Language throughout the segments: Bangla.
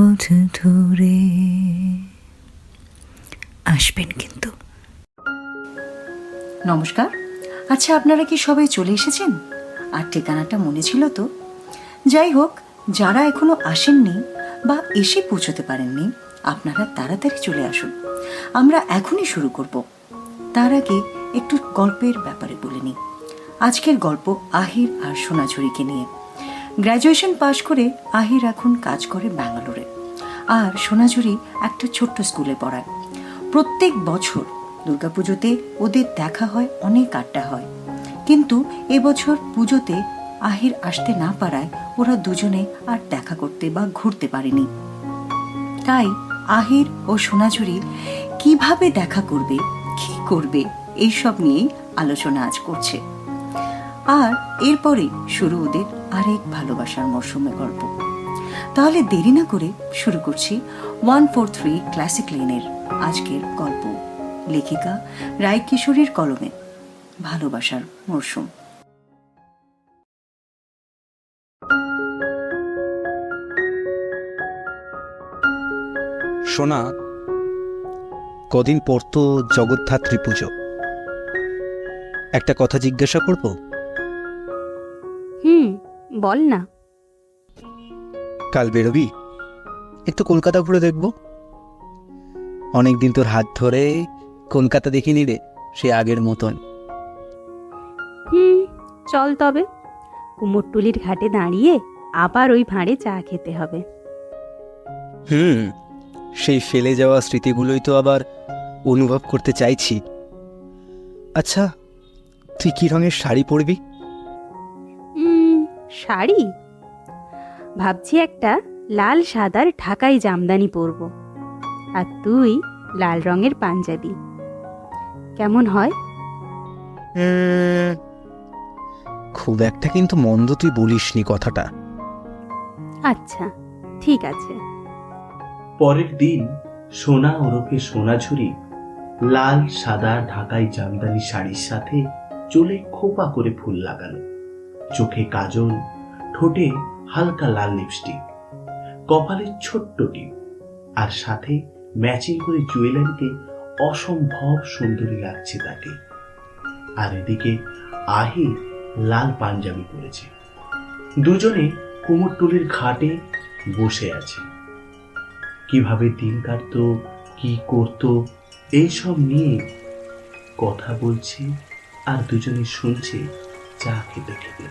পথ ধরে। আসবেন কিন্তু। নমস্কার। আচ্ছা আপনারা কি সবাই চলে এসেছেন? আর ঠিকানাটা মনে ছিল তো? যাই হোক, যারা এখনও আসেননি বা এসে পৌঁছতে পারেননি, আপনারা তাড়াতাড়ি চলে আসুন। আমরা এখনই শুরু করব। তার আগে একটু গল্পের ব্যাপারে বলে নিই। আজকের গল্প আহির আর সোনাঝুরিকে নিয়ে। গ্র্যাজুয়েশন পাশ করে আহির এখন কাজ করে ব্যাঙ্গালোরে। আর সোনাঝুরি একটা ছোট্ট স্কুলে পড়ায়। প্রত্যেক বছর দুর্গাপুজোতে ওদের দেখা হয়, অনেক আড্ডা হয়। কিন্তু এবছর পুজোতে আহির আসতে না পারায় ওরা দুজনে আর দেখা করতে বা ঘুরতে পারেনি। তাই আহির ও সোনাঝুরি কীভাবে দেখা করবে, কি করবে, এইসব নিয়েই আলোচনা আজ করছে। আর এরপরে শুরু ওদের আরেক ভালোবাসার মরশুমে গল্প। তাহলে দেরি না করে শুরু করছি ওয়ান ফোর থ্রি ক্লাসিক লেনের আজকের গল্প। লেখিকা রায় কিশোরীর কলমে ভালোবাসার মরশুম। সোনা, কদিন পর তো জগদ্ধাত্রী পুজো। একটা কথা জিজ্ঞাসা করব? বল না। কাল বেরোবি? একটু কলকাতা ঘুরে দেখব। অনেকদিন তোর হাত ধরে কলকাতা দেখিনি রে সে আগের মতন। হুম চল তবে। কুমোরটুলির ঘাটে দাঁড়িয়ে আবার ওই ভাঁড়ে চা খেতে হবে। হুম সেই ফেলে যাওয়া স্মৃতিগুলোই তো আবার অনুভব করতে চাইছি। আচ্ছা তুই কি রঙের শাড়ি পরবি? শাড়ি? ভাবছি একটা লাল সাদার ঢাকাই জামদানি পরব। আর তুই লাল রঙের পাঞ্জাবি। কেমন হয়? খুব একটা কিন্তু মন্দ তুই বলিসনি কথাটা। আচ্ছা ঠিক আছে। পরের দিন সোনা ওরফে সোনাঝুরি লাল সাদা ঢাকাই জামদানি শাড়ির সাথে চুলে খোপা করে ফুল লাগানো চোখে কাজল, ঠোঁটে হালকা লাল লিপস্টিক কপালে ছোট্ট টিপ, আর সাথে ম্যাচিং করে জুয়েলারিতে অসম্ভব সুন্দরী লাগছে তাকে। আর এদিকে আহি লাল পাঞ্জাবি পরেছে। দুজনে কুমোরটুলির ঘাটে বসে আছে। কীভাবে দিন কাটতো, কি করত, এইসব নিয়ে কথা বলছে আর দুজনে শুনছে চা খেতে খেতে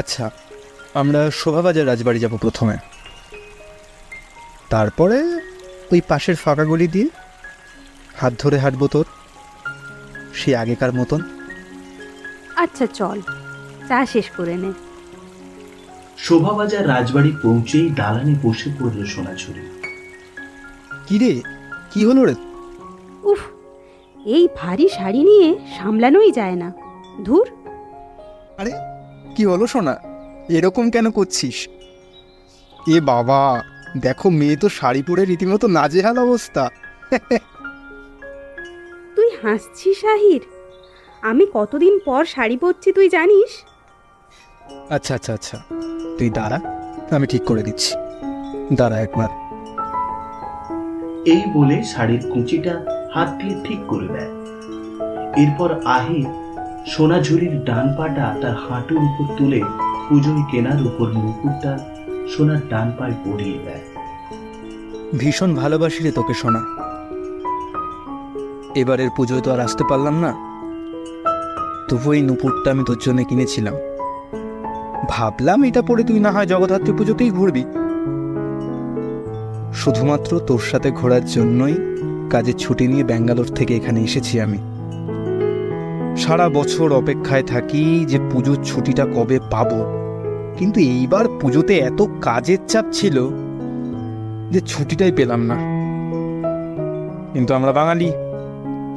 আচ্ছা আমরা শোভাবাজার রাজবাড়ি যাব প্রথমে। তারপরে ওই পাশের ফাঁকা গলি দিয়ে হাত ধরে হাঁটবো তোর সে আগেকার মতন। আচ্ছা চল চা শেষ করে নে। শোভাবাজার রাজবাড়ি পৌঁছেই দালানে বসে পড়ল সোনাঝুরি। কি রে কি হলো রে? উফ এই ভারী শাড়ি নিয়ে সামলানোই যায় না। ধুর আরে কি হলো সোনা? এরকম কেন করছিস? এ বাবা দেখো মেয়ে তো শাড়ি পরে রীতিমতো নাজেহাল অবস্থা। তুই হাসছিস আহির? আমি কতদিন পর শাড়ি পরছি তুই জানিস? আচ্ছা আচ্ছা আচ্ছা। তুই দাঁড়া আমি ঠিক করে দিচ্ছি। দাঁড়া একবার। এই বলে শাড়ির কুচিটা হাত দিয়ে ঠিক করে দেয়। এরপর আহি সোনাঝুরির ডান পাটা তার হাঁটুর উপর তুলে পুজোয় কেনার উপর নুপুরটা সোনার ডান পায়ে পরিয়ে দেয়। ভীষণ ভালোবাসি রে তোকে শোনা এবারের পুজোয় তো আর আসতে পারলাম না। তবু এই নুপুরটা আমি তোর জন্য কিনেছিলাম। ভাবলাম এটা পরে তুই না হয় জগদ্ধাত্রী পুজোতেই ঘুরবি। শুধুমাত্র তোর সাথে ঘোরার জন্যই কাজের ছুটি নিয়ে ব্যাঙ্গালোর থেকে এখানে এসেছি আমি। সারা বছর অপেক্ষায় থাকি যে পুজোর ছুটিটা কবে পাব। কিন্তু এইবার পুজোতে এত কাজের চাপ ছিল যে ছুটিটাই পেলাম না। কিন্তু আমরা বাঙালি,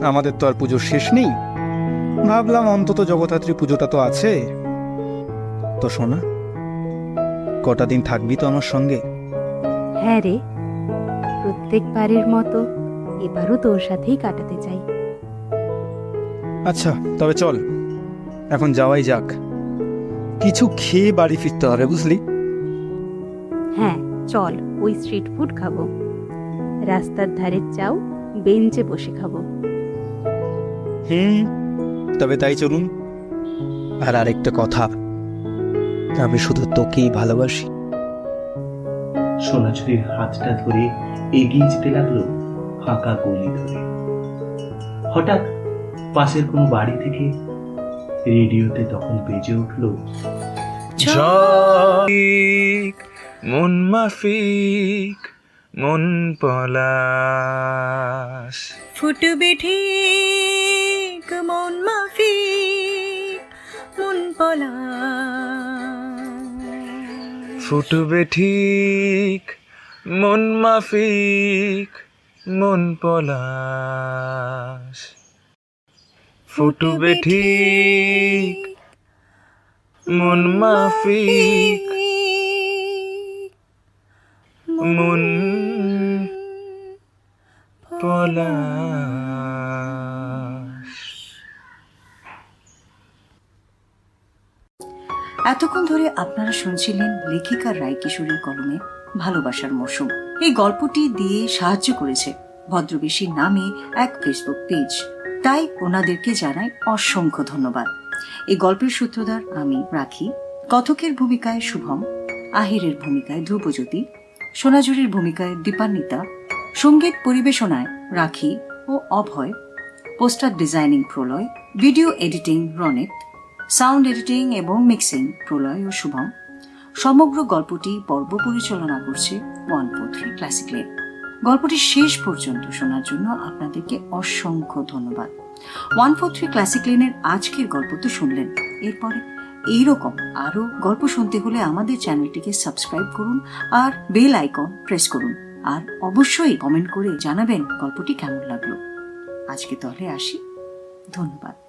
আমাদের তো আর পুজোর শেষ নেই। ভাবলাম অন্তত জগদ্ধাত্রী পুজোটা তো আছে। তো শোনা কটা দিন থাকবি তো আমার সঙ্গে? হ্যাঁ রে, প্রত্যেকবারের মতো এবারও তোর সাথেই কাটাতে চাই। আচ্ছা তবে চল। এখন যাওয়াই যাক। কিছু খেয়ে বাড়ি ফিরতে হবে বুঝলি? হ্যাঁ চল ওই স্ট্রিট ফুড খাব। রাস্তার ধারে চাও বেঞ্চে বসে খাব। হুম তবে তাই চলুন। আর আরেকটা কথা আমি শুধু তোকেই ভালোবাসি। সোনাঝুরির হাতটা ধরে এগিয়ে যেতে লাগল ফাঁকা গলি ধরে। হঠাৎ পাশের কোনো বাড়ি থেকে রেডিওতে তখন বেজে উঠল মন মাফিক মন পলাশ। ফুটবে ঠিক মন মাফিক মন পলা ফুটবে ঠিক মন মাফিক মন পলাশ। ফুটবে ঠিক। মন মাফিক। মন এতক্ষণ ধরে আপনারা শুনছিলেন লেখিকা রায় কিশোরীর কলমে ভালোবাসার মৌসুম এই গল্পটি দিয়ে সাহায্য করেছে ভদ্রবেশীর নামে এক ফেসবুক পেজ তাই ওনাদেরকে জানাই অসংখ্য ধন্যবাদ। এই গল্পের সূত্রধার আমি, রাখি। কথকের ভূমিকায় শুভম, আহিরের ভূমিকায় ধ্রুবজ্যোতি, সোনাঝুরির ভূমিকায় দীপান্বিতা, সংগীত পরিবেশনায় রাখি ও Abhay, poster designing Pralay, video editing রনেত sound editing এবং মিক্সিং প্রলয় ও শুভম। সমগ্র গল্পটি পর্ব পরিচালনা করছে one four three classic lane গল্পটি শেষ পর্যন্ত শোনার জন্য আপনাদেরকে অসংখ্য ধন্যবাদ। ওয়ান ফোর থ্রি ক্লাসিক লেনের আজকের গল্প তো শুনলেন। এরপরে এইরকম আরও গল্প শুনতে হলে আমাদের চ্যানেলটিকে সাবস্ক্রাইব করুন আর বেল আইকন প্রেস করুন। আর অবশ্যই কমেন্ট করে জানাবেন গল্পটি কেমন লাগল। আজকে তাহলে আসি। ধন্যবাদ।